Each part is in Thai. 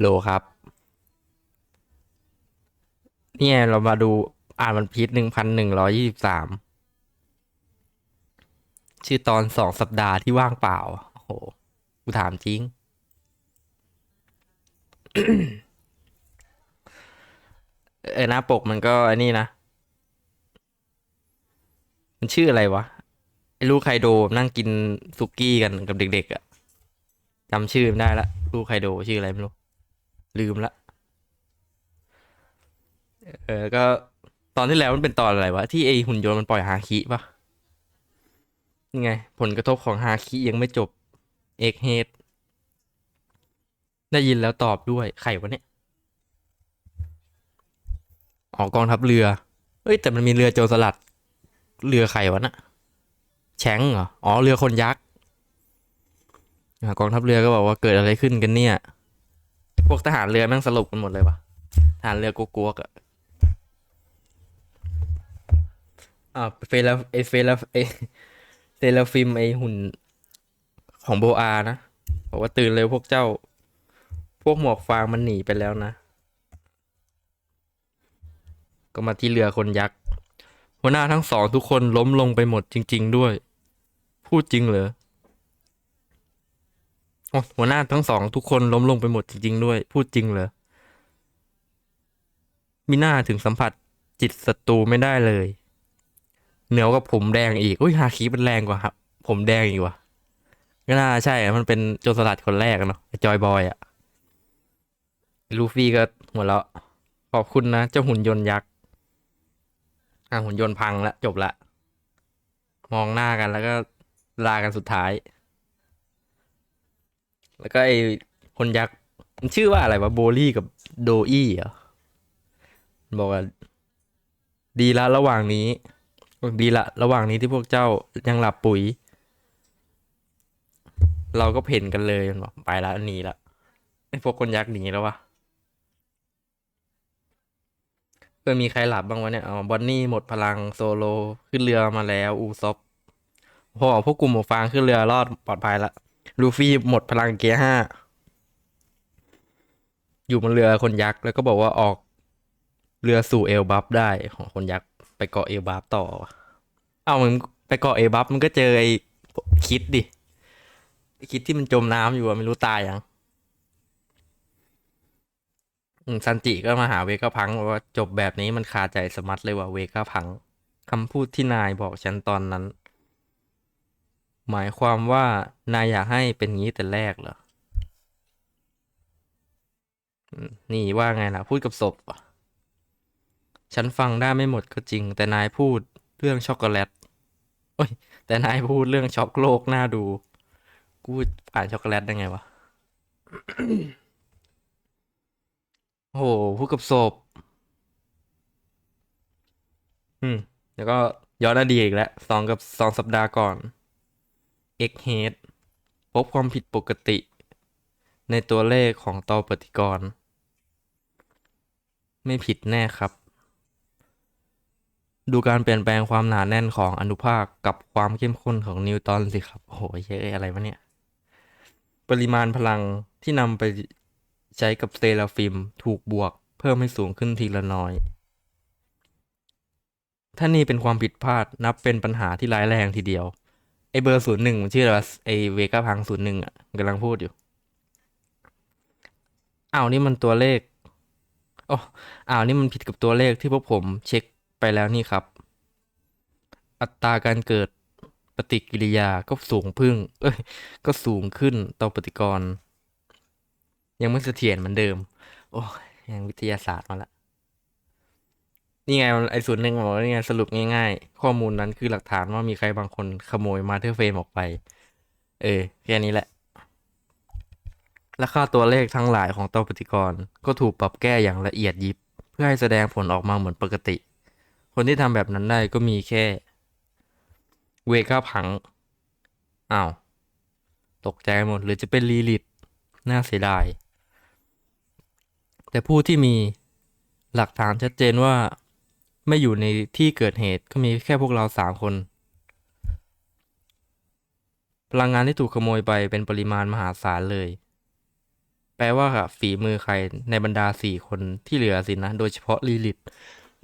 โลครับ เนี่ยเรามาดูอ่านวันพีชหนึ่งพันหนึ่งร้อยี่สิบสามชื่อตอนสองสัปดาห์ที่ว่างเปล่า โอ้โห กูถามจริง เออหน้าปกมันก็อ้นี่นะ มันชื่ออะไรวะ ไอ้ลูกไคโดนั่งกินสุกี้กันกับเด็กๆอะ่ะจำชื่อไม่ได้ละลูกไคโดชื่ออะไรไม่รู้ ลืมละ เออ ก็ตอนที่แล้วมันเป็นตอนอะไรวะ ที่ไอหุ่นยนต์มันปล่อยฮาคิปะนี่ไง ผลกระทบของฮาคิยังไม่จบ เอกเฮดได้ยินแล้วตอบด้วย ใครวะเนี่ย ออกกองทัพเรือ เอ้ย แต่มันมีเรือโจรสลัด เรือใครวะน่ะแชงเหรอ อ๋อ เรือคนยักษ์กองทัพเรือก็บอกว่าเกิดอะไรขึ้นกันเนี่ย พวกทหารเรือแม่งสลบกันหมดเลยวะทหารเรือกลัวๆอะอ่าเฟลาไอเฟลาไอเซลฟิมไอหุ่นของโบอานะบอกว่าตื่นเร็วพวกเจ้า พวกหมวกฟางมันหนีไปแล้วนะ ก็มาที่เรือคนยักษ์หัวหน้าทั้งสองทุกคนล้มลงไปหมดจริง ๆ ด้วย พูดจริงเหรอ หัวหน้าทั้งสองทุกคนล้มลงไปหมดจริงๆด้วย พูดจริงเหรอมิน่าถึงสัมผัสจิตศัตรูไม่ได้เลย เหนือกว่าผมแดงอีกอุ้ยฮาคิมันแรงกว่าครับ ผมแดงอีกว่ะก็น่าใช่ มันเป็นโจรสลัดคนแรกเนาะจอยบอยอะลูฟี่ก็หัวเราะขอบคุณนะเจ้าหุ่นยนต์ยักษ์อะหุ่นยนต์พังละจบละ มองหน้ากันแล้วก็ลากันสุดท้าย แล้วก็ไอ้คนยักษ์มันชื่อว่าอะไรวะโบลี่กับโดอี้เหรอมันบอกว่า ดีละระหว่างนี้ ดีละระหว่างนี้ที่พวกเจ้ายังหลับปุ๋ย เราก็เห็นกันเลยมันบอกไปละหนีละไอ้พวกคนยักษ์หนีแล้ววะเออมีใครหลับบ้างวะเนี่ยอ๋อบอนนี่หมดพลังโซโลขึ้นเรือมาแล้ว อูซอฟพอพวกกลุ่มหมวกฟางขึ้นเรือรอดปลอดภัยละ ลูฟี่หมดพลังเกียร์ห้า อยู่บนเรือคนยักษ์แล้วก็บอกว่าออกเรือสู่เอลบัฟได้ของคนยักษ์ไปเกาะเอลบัฟต่อ เอ้ามึงไปเกาะเอลบัฟมันก็เจอไอ้คิดดิคิดที่มันจมน้ำอยู่อะไม่รู้ตายยังอืมซันจิก็มาหาเวก้าพังว่าจบแบบนี้มันคาใจสมัดเลยว่าเวก้าพังคำพูดที่นายบอกฉันตอนนั้น หมายความว่านายอยากให้เป็นงี้แต่แรกเหรอ นี่ว่าไงล่ะ พูดกับศพเหรอฉันฟังได้ไม่หมดก็จริง แต่นายพูดเรื่องช็อกโกแลตโอ้ย แต่นายพูดเรื่องช็อกโลกน่าดู กูอ่านช็อกโกแลตได้ไงวะ โอ้โหพูดกับศพ อืม แล้วก็ย้อนอดีตอีกแล้วสองกับสองสัปดาห์ก่อน X head พบความผิดปกติ ในตัวเลขของตอปฏิกรณ์ ไม่ผิดแน่ครับ ดูการเปลี่ยนแปลงความหนาแน่นของอนุภาคกับความเข้มข้นของนิวตันสิครับ โอ้โหเฮ้ยอะไรวะเนี่ย ปริมาณพลังที่นำไปใช้กับเซราฟิมถูกบวกเพิ่มให้สูงขึ้นทีละน้อย ถ้านี่เป็นความผิดพลาดนับเป็นปัญหาที่ร้ายแรงทีเดียว ไอเบอร์ศูนย์หนึ่งชื่ออะไรวะไอเวก้าพังศูนย์หนึ่งอะกำลังพูดอยู่อ้าวนี่มันตัวเลขอ๋ออ้าวนี่มันผิดกับตัวเลขที่พวกผมเช็คไปแล้วนี่ครับ อัตราการเกิดปฏิกิริยาก็สูงพึ่ง เอ้ย ก็สูงขึ้นต่อปฏิกรณ์ยังไม่เสถียรเหมือนเดิม โอ้ยยังวิทยาศาสตร์มาละ นี่ไงไอส่วนหนึ่งบอกว่านี่ไงสรุปง่ายๆ ข้อมูลนั้นคือหลักฐานว่ามีใครบางคนขโมยมาเธอร์เฟรมออกไป เออ แค่นี้แหละ และค่าตัวเลขทั้งหลายของตัวปฏิกร ก็ถูกปรับแก้อย่างละเอียดยิบ เพื่อให้แสดงผลออกมาเหมือนปกติ คนที่ทำแบบนั้นได้ก็มีแค่ เวก้าพังอ้าว ตกใจหมดหรือจะเป็นลีลิตน่าเสียดาย แต่ผู้ที่มีหลักฐานชัดเจนว่า ไม่อยู่ในที่เกิดเหตุก็มีแค่พวกเราสามคน พลังงานที่ถูกขโมยไปเป็นปริมาณมหาศาลเลย แปลว่าฝีมือใครในบรรดาสี่คนที่เหลือสินะ โดยเฉพาะลิลิต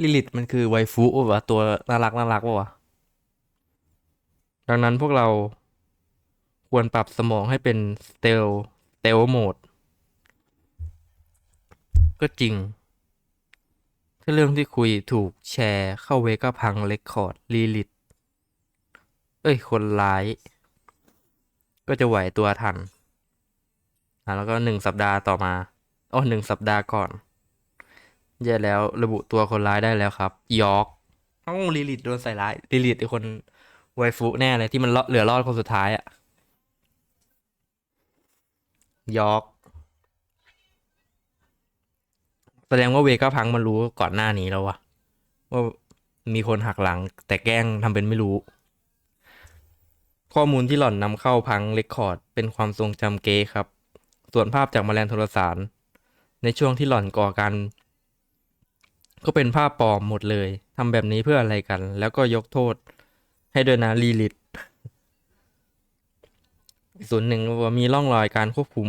ลิลิตมันคือไวฟูวะตัวน่ารักน่ารักวะดังนั้นพวกเราควรปรับสมองให้เป็นสเตลสเตลโหมด ก็จริง เรื่องที่คุยถูกแชร์เข้าเวก้าพังเรคคอร์ดลีลิต เอ้ย คนร้าย ก็จะไหวตัวทัน อะแล้วก็หนึ่งสัปดาห์ต่อมาอ๋อหนึ่งสัปดาห์ก่อนแย่แล้วระบุตัวคนร้ายได้แล้วครับ ยอร์กอ้าวลีลิตโดนใส่ร้ายลีลิตไอคนไวฟุแน่เลยที่มันเหลือรอดคนสุดท้ายอะยอร์ก แสดงว่าเวก้าพังมันรู้ก่อนหน้านี้แล้ววะว่ามีคนหักหลัง แต่แกล้งทำเป็นไม่รู้ ข้อมูลที่หล่อนนำเข้าพังเรคคอร์ด เป็นความทรงจำเก๊ครับ ส่วนภาพจากแมลงโทรสาร ในช่วงที่หล่อนก่อการก็เป็นภาพปลอมหมดเลยทำแบบนี้เพื่ออะไรกัน แล้วก็ยกโทษ ให้ด้วยนะลีลิตส่วนหนึ่งว่ามีร่องรอยการควบคุม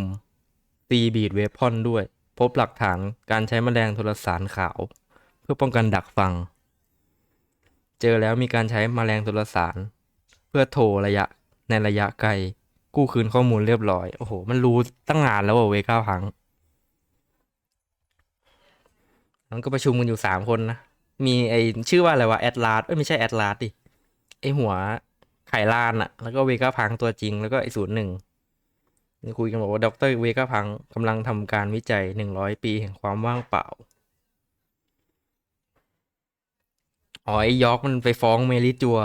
ตีบีดเวพอนด้วย พบหลักฐานการใช้แมลงโทรสารขาว เพื่อป้องกันดักฟัง เจอแล้วมีการใช้แมลงโทรสาร เพื่อโทรระยะในระยะไกล กู้คืนข้อมูลเรียบร้อย โอ้โห มันรู้ตั้งนานแล้วเวก้าพังมันก็ประชุมกันอยู่สามคนนะ มีไอชื่อว่าอะไรวะแอดลาสเอ้ยไม่ใช่แอดลาสดิ ไอหัวไข่ลานอะแล้วก็เวก้าพังตัวจริงแล้วก็ไอศูนย์หนึ่ง คุยกันบอกว่าดรเวก้าพังกำลังทำการวิจัยหนึ่งร้อยปีแห่งความว่างเปล่า อ๋อไอยอกมันไปฟ้องเมลิจัว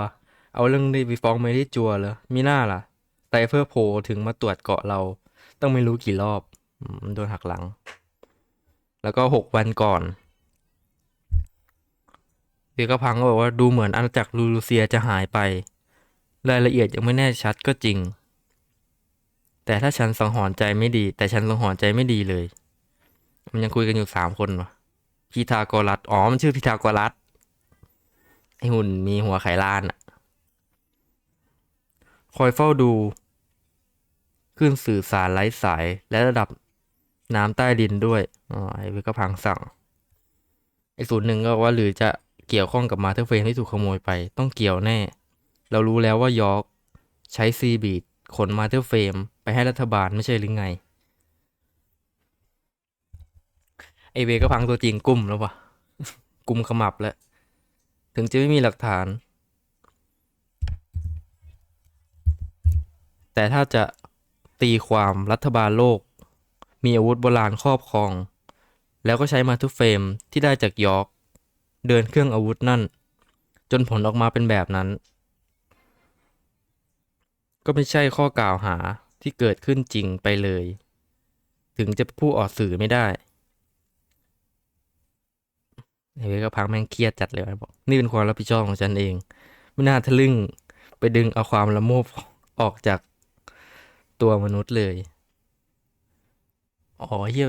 เอาเรื่องนี้ไปฟ้องเมลิจัวเหรอมีหน้าล่ะไซเฟอร์โพถึงมาตรวจเกาะเรา ต้องไม่รู้กี่รอบโดนหักหลัง แล้วก็หกวันก่อนเบียก็พังก็บอกว่าดูเหมือนอาณาจักรลูรูเซียจะหายไป รายละเอียดยังไม่แน่ชัดก็จริง แต่ถ้าฉันสังหรณ์ใจไม่ดี แต่ฉันสังหรณ์ใจไม่ดีเลย มันยังคุยกันอยู่สามคนวะพีทาโกรัสอ๋อมันชื่อพีทาโกรัสไอหุ่นมีหัวไขลานอะคอยเฝ้าดูขึ้นสื่อสารไร้สายและระดับน้ำใต้ดินด้วยอ๋อไอเวก็พังสั่งไอศูนย์หนึ่งก็ว่าหรือจะเกี่ยวข้องกับมาเธอร์เฟรมที่ถูกขโมยไป ต้องเกี่ยวแน่ เรารู้แล้วว่ายอร์กใช้ซีบีด ขนมาเธอร์เฟรมไปให้รัฐบาลไม่ใช่หรือไง ไอเวก็พังตัวจริงกุ้มแล้ววะกุมขมับแล้ว ถึงจะไม่มีหลักฐาน แต่ถ้าจะตีความรัฐบาลโลก มีอาวุธโบราณครอบครอง แล้วก็ใช้มาทุกเฟรมที่ได้จากยอร์กเดินเครื่องอาวุธนั่น จนผลออกมาเป็นแบบนั้น ก็ไม่ใช่ข้อกล่าวหาที่เกิดขึ้นจริงไปเลย ถึงจะพูดออกสื่อไม่ได้ไอ้เวก็พังแม่งเครียดจัดเลยบอก นี่เป็นความรับผิดชอบของฉันเอง ไม่น่าทะลึ่งไปดึงเอาความละโมบออกจากตัวมนุษย์เลย อ๋อเฮีย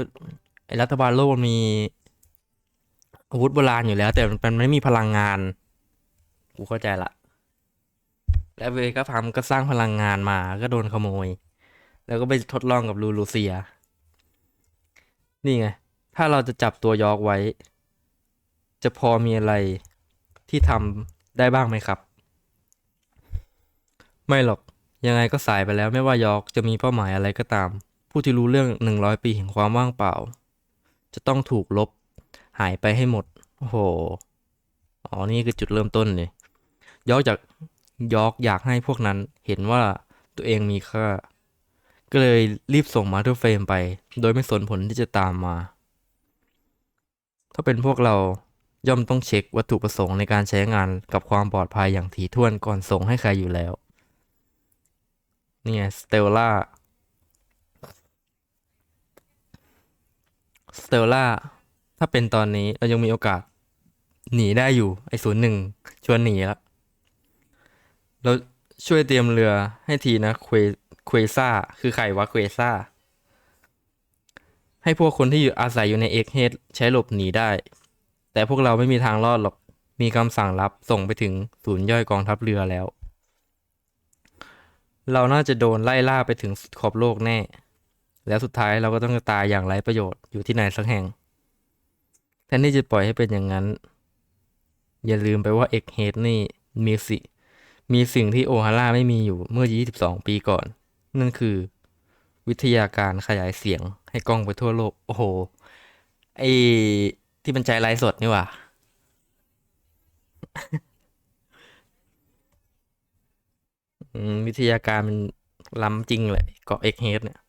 ไอรัฐบาลโลกมันมีอาวุธโบราณอยู่แล้ว แต่มันไม่มีพลังงาน กูเข้าใจละ และเวก็พัมก็สร้างพลังงานมาก็โดนขโมย แล้วก็ไปทดลองกับลูลูเซีย นี่ไง ถ้าเราจะจับตัวยอร์กไว้ จะพอมีอะไรที่ทำได้บ้างไหมครับ ไม่หรอกยังไงก็สายไปแล้วไม่ว่ายอร์กจะมีเป้าหมายอะไรก็ตาม ผู้ที่รู้เรื่องหนึ่งร้อยปีแห่งความว่างเปล่า จะต้องถูกลบ หายไปให้หมด โอ้โห อ๋อ นี่คือจุดเริ่มต้นเลยยอร์กจาก ยอร์กอยากให้พวกนั้นเห็นว่าตัวเองมีค่า ก็เลยรีบส่งมาเทอร์เฟรมไป โดยไม่สนผลที่จะตามมา ถ้าเป็นพวกเราย่อมต้องเช็ควัตถุประสงค์ในการใช้งานกับความปลอดภัยอย่างถี่ถ้วนก่อนส่งให้ใครอยู่แล้วเนี่ยสเตลล่าสเตลล่าถ้าเป็นตอนนี้เรายังมีโอกาส หนีได้อยู่ ไอ้ศูนย์หนึ่งชวนหนีแล้ว เราช่วยเตรียมเรือให้ทีนะเควเควซ่า คือใครวะเควซ่า ให้พวกคนที่อยู่อาศัยอยู่ในเอ็กเฮดใช้หลบหนีได้ แต่พวกเราไม่มีทางรอดหรอก มีคำสั่งลับส่งไปถึงศูนย์ย่อยกองทัพเรือแล้ว เราน่าจะโดนไล่ล่าไปถึงขอบโลกแน่ แล้วสุดท้ายเราก็ต้องตายอย่างไร้ประโยชน์อยู่ที่ไหนสักแห่ง แทนที่จะปล่อยให้เป็นอย่างนั้น อย่าลืมไปว่าเอกเฮดนี่มีสิ มีสิ่งที่โอฮาร่าไม่มีอยู่เมื่อ 22 ปีก่อน นั่นคือ วิทยาการขยายเสียงให้กล้องไปทั่วโลก โอ้โห ไอที่มันใจไร้สดนี่ว่า วิทยาการมันล้ำจริงเลยเกาะเอกเฮดเนี่ย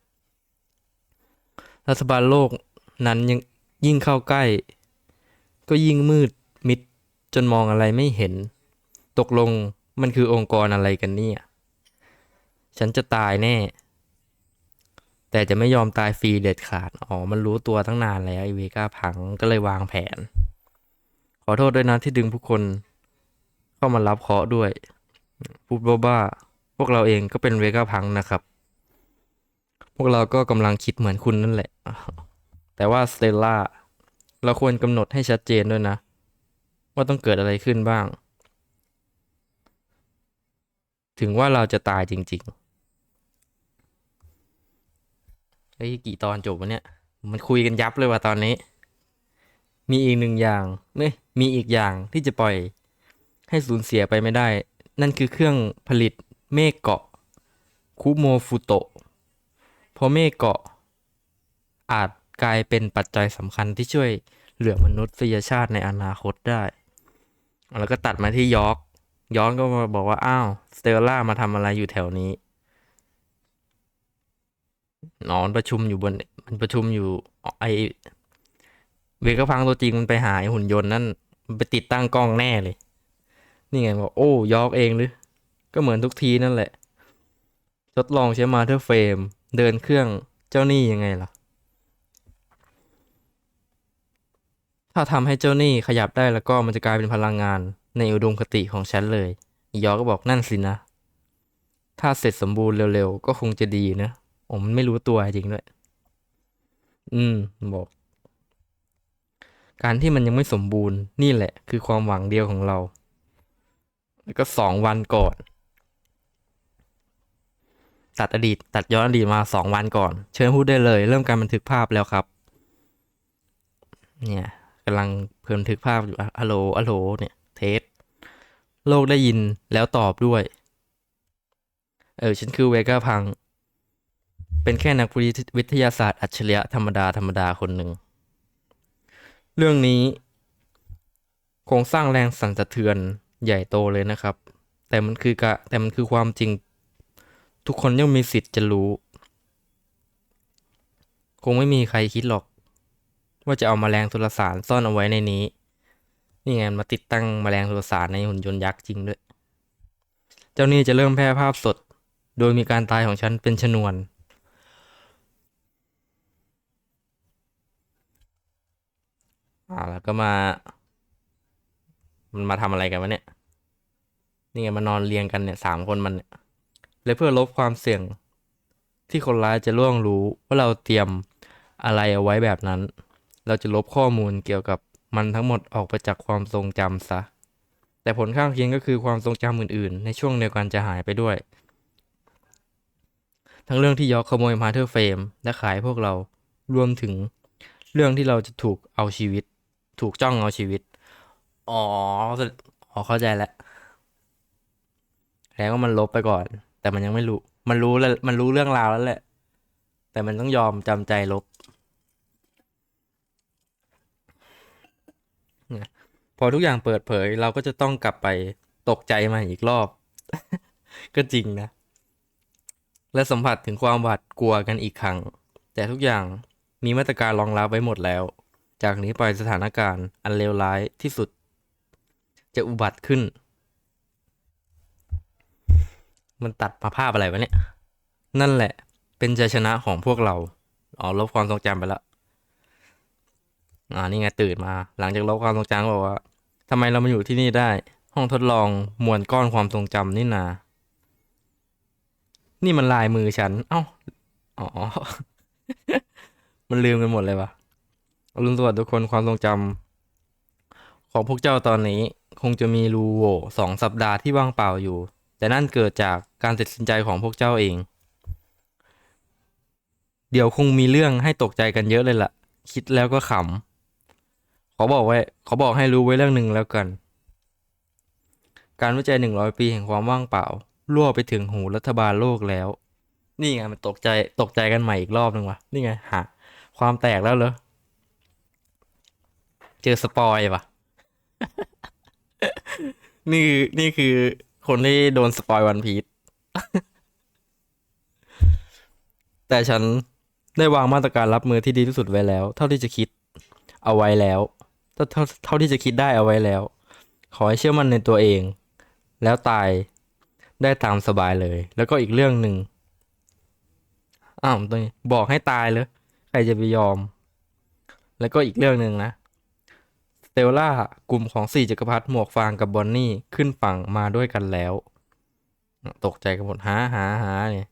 รัฐบาลโลกนั้นยังยิ่งเข้าใกล้ ก็ยิ่งมืดมิดจนมองอะไรไม่เห็น ตกลง มันคือองค์กรอะไรกันเนี่ย ฉันจะตายแน่ แต่จะไม่ยอมตายฟรีเด็ดขาด อ๋อ มันรู้ตัวตั้งนานแล้วไอเวก้าพังก็เลยวางแผน ขอโทษด้วยนะที่ดึงผู้คน เข้ามารับเคาะด้วย พูดบ้าๆพวกเราเองก็เป็นเวก้าพังนะครับ พวกเราก็กำลังคิดเหมือนคุณนั่นแหละ แต่ว่าสเตลล่า เราควรกำหนดให้ชัดเจนด้วยนะ ว่าต้องเกิดอะไรขึ้นบ้าง ถึงว่าเราจะตายจริงๆเฮ้ยกี่ตอนจบวะเนี่ย มันคุยกันยับเลยว่ะตอนนี้ มีอีกหนึ่งอย่างเนี่ยมีอีกอย่างที่จะปล่อย ให้สูญเสียไปไม่ได้ นั่นคือเครื่องผลิตเมฆเกาะคุโมฟุโตะเพราะเมฆเกาะ อาจกลายเป็นปัจจัยสำคัญที่ช่วยเหลือมนุษยชาติในอนาคตได้ แล้วก็ตัดมาที่ยอร์กยอร์กก็มาบอกว่า อ้าว สเตลล่ามาทำอะไรอยู่แถวนี้นอนประชุมอยู่บน มันประชุมอยู่ไอเวกพังตัวจริงมันไปหาหุ่นยนต์นั่นมันไปติดตั้งกล้องแน่เลย นี่ไงบอกโอ้ยอกเองหรือ ก็เหมือนทุกทีนั่นแหละ ทดลองใช้มาเธอเฟรม เดินเครื่องเจ้าหนี้ยังไงล่ะ ถ้าทำให้เจ้าหนี้ขยับได้แล้วก็มันจะกลายเป็นพลังงานในอุดมคติของฉันเลย ยอก็บอกนั่นสินะ ถ้าเสร็จสมบูรณ์เร็วๆ ก็คงจะดีนะโอ้มันไม่รู้ตัวจริงด้วย อืม บอก การที่มันยังไม่สมบูรณ์นี่แหละ คือความหวังเดียวของเรา แล้วก็สองวันก่อน ตัดอดีต ตัดย้อนอดีตมาสองวันก่อน เชิญพูดได้เลย เริ่มการบันทึกภาพแล้วครับ เนี่ยกำลังเพิ่มบันทึกภาพอยู่อะฮัลโหลฮัลโหลเนี่ย เทส โลกได้ยินแล้วตอบด้วย เออ ฉันคือเวก้าพัง เป็นแค่นักวิทยาศาสตร์อัจฉริยะธรรมดาธรรมดาคนหนึ่ง เรื่องนี้ โครงสร้างแรงสั่นสะเทือนใหญ่โตเลยนะครับ แต่มันคือกะแต่มันคือความจริง ทุกคนย่อมมีสิทธิ์จะรู้ คงไม่มีใครคิดหรอก ว่าจะเอามาแมลงโทรสารซ่อนเอาไว้ในนี้ นี่ไงมาติดตั้งมแมลงโทรสารในหุ่นยนต์ยักษ์จริงด้วย เจ้านี่จะเริ่มแพร่ภาพสด โดยมีการตายของฉันเป็นชนวน อ่าแล้วก็มา มันมาทำอะไรกันวะเนี่ย นี่ไงมานอนเรียงกันเนี่ยสามคนมันเนี่ยเลยเพื่อลบความเสี่ยงที่คนร้ายจะล่วงรู้ว่าเราเตรียมอะไรเอาไว้แบบนั้น เราจะลบข้อมูลเกี่ยวกับ มันทั้งหมดออกไปจากความทรงจำซะ แต่ผลข้างเคียงก็คือความทรงจำอื่นๆ ในช่วงเดียวกันจะหายไปด้วย ทั้งเรื่องที่ยอกขโมยมาเธอร์เฟรมและขายพวกเรา รวมถึงเรื่องที่เราจะถูกเอาชีวิต ถูกจ้องเอาชีวิต อ๋ออ๋อเข้าใจแล้ว แล้วก็มันลบไปก่อน แต่มันยังไม่รู้ มันรู้แล้ว มันรู้เรื่องราวแล้วแหละ แต่มันต้องยอมจำใจลบ เนี่ย พอทุกอย่างเปิดเผยเราก็จะต้องกลับไปตกใจมาอีกรอบ ก็จริงนะ และสัมผัสถึงความหวาดกลัวกันอีกครั้ง แต่ทุกอย่างมีมาตรการรองรับไว้หมดแล้ว จากนี้ไปสถานการณ์อันเลวร้ายที่สุด จะอุบัติขึ้น มันตัดมาภาพอะไรวะเนี่ย นั่นแหละเป็นชัยชนะของพวกเรา อ๋อลบความทรงจำไปแล้ว อ่านี่ไงตื่นมา หลังจากลบความทรงจำบอกว่าทำไมเรามาอยู่ที่นี่ได้ ห้องทดลองมวลก้อนความทรงจำนี่นา นี่มันลายมือฉัน เอ้า อ๋อ มันลืมกันหมดเลยวะอรุณสวัสดิ์ทุกคนความทรงจำของพวกเจ้าตอนนี้ คงจะมีรูโว่สองสัปดาห์ที่ว่างเปล่าอยู่ แต่นั่นเกิดจากการตัดสินใจของพวกเจ้าเองเดี๋ยวคงมีเรื่องให้ตกใจกันเยอะเลยล่ะ คิดแล้วก็ขำ ขอบอกไว้ขอบอกให้รู้ไว้เรื่องหนึ่งแล้วกัน การวิจัยหนึ่งร้อยปีแห่งความว่างเปล่ารั่วไปถึงหูรัฐบาลโลกแล้ว นี่ไงมันตกใจตกใจกันใหม่อีกรอบหนึ่งวะนี่ไงหาความแตกแล้วเหรอเจอสปอยปะนี่คือนี่คือคนที่โดนสปอยวันพี e แต่ฉันได้วางมาตรการรับมือที่ดีที่สุดไว้แล้ว เท่าที่จะคิดเอาไว้แล้ว เท่าเท่าที่จะคิดได้เอาไว้แล้ว ขอให้เชื่อมั่นในตัวเอง แล้วตายได้ตามสบายเลย แล้วก็อีกเรื่องหนึ่งอ้าวตรงนี้บอกให้ตายเลย ใครจะไปยอม แล้วก็อีกเรื่องหนึ่งนะสเตลล่ากลุ่มของสี่จักรพรรดิหมวกฟางกับบอนนี่ขึ้นฝั่งมาด้วยกันแล้ว ตกใจกันหมดหาหาหาเนี่ย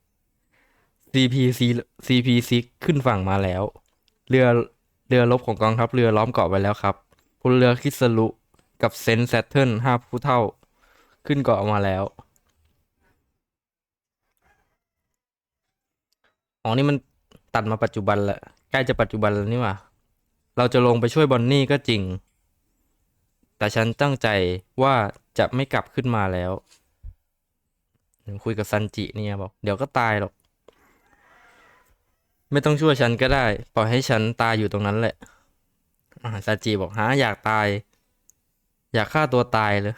CPC CPC ขึ้นฝั่งมาแล้ว เรือเรือรบของกองทัพเรือล้อมเกาะไว้แล้วครับ พลเรือคิสรุกับเซนต์แซตเทิลห้าผู้เท่า ขึ้นเกาะมาแล้ว อ๋อนี่มันตัดมาปัจจุบันละใกล้จะปัจจุบันแล้วนี่ว่าเราจะลงไปช่วยบอนนี่ก็จริง แต่ฉันตั้งใจว่าจะไม่กลับขึ้นมาแล้ว คุยกับซันจิเนี่ยบอก เดี๋ยวก็ตายหรอก ไม่ต้องช่วยฉันก็ได้ ปล่อยให้ฉันตายอยู่ตรงนั้นแหละ อ่าซันจิบอกฮะอยากตาย อยากฆ่าตัวตายเลย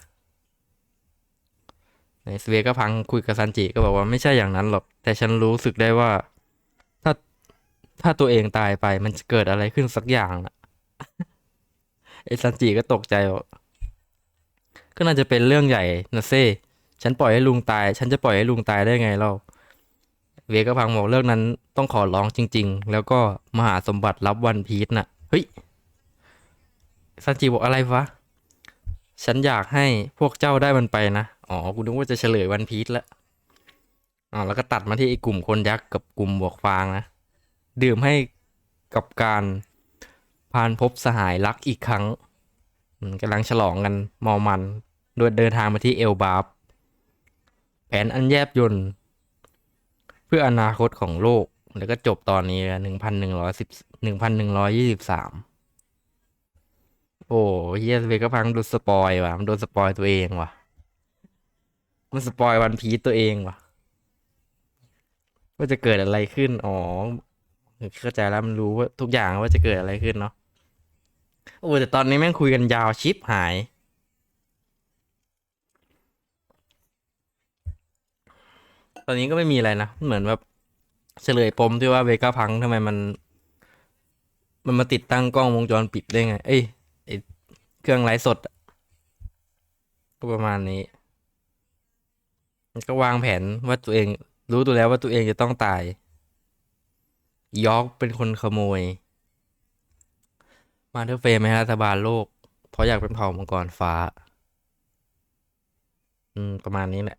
ในสเวก็พังคุยกับซันจิก็บอกว่าไม่ใช่อย่างนั้นหรอก แต่ฉันรู้สึกได้ว่า ถ้าถ้าตัวเองตายไปมันจะเกิดอะไรขึ้นสักอย่างนะไอ้ซันจิก็ตกใจบอกก็น่าจะเป็นเรื่องใหญ่นะเซ่ฉันปล่อยให้ลุงตาย ฉันจะปล่อยให้ลุงตายได้ไงเล่าเวก็พังบอกเรื่องนั้นต้องขอร้องจริง ๆ แล้วก็มหาสมบัติรับวันพีชน่ะ เฮ้ย ซันจิบอกอะไรวะ ฉันอยากให้พวกเจ้าได้มันไปนะ อ๋อ กูนึกว่าจะเฉลยวันพีชแล้วอ๋อแล้วก็ตัดมาที่ไอ้กลุ่มคนยักษ์กับกลุ่มบวกฟางนะ ดื่มให้กับการพานพบสหายรักอีกครั้งกำลังฉลองกันมอมัน โดยเดินทางมาที่เอลบาบแผนอันแยบยนต์เพื่ออนาคตของโลก แล้วก็จบตอนนี้หนึ่งพันหนึ่งร้อยสิบหนึ่งพันหนึ่งร้อยยี่สิบสาม โอ้เฮียเวก็พังโดนสปอยว่ะ มันโดนสปอยตัวเองว่ะ มันสปอยวันพีตัวเองว่ะ ว่าจะเกิดอะไรขึ้น อ๋อ เข้าใจแล้วมันรู้ว่าทุกอย่างว่าจะเกิดอะไรขึ้นเนาะ โอ้แต่ตอนนี้แม่งคุยกันยาวชิปหายตอนนี้ก็ไม่มีอะไรนะ เหมือนแบบเฉลยปมที่ว่าเวก้าพังทำไมมัน มันมาติดตั้งกล้องวงจรปิดได้ไง เอ้ย ไอเครื่องไลฟ์สด ก็ประมาณนี้ ก็วางแผนว่าตัวเอง รู้ตัวแล้วว่าตัวเองจะต้องตาย ยอกเป็นคนขโมย มาเธอเฟย์ไหมรัฐบาลโลก เพราะอยากเป็นเผ่ามังกรฟ้า อืม ประมาณนี้แหละ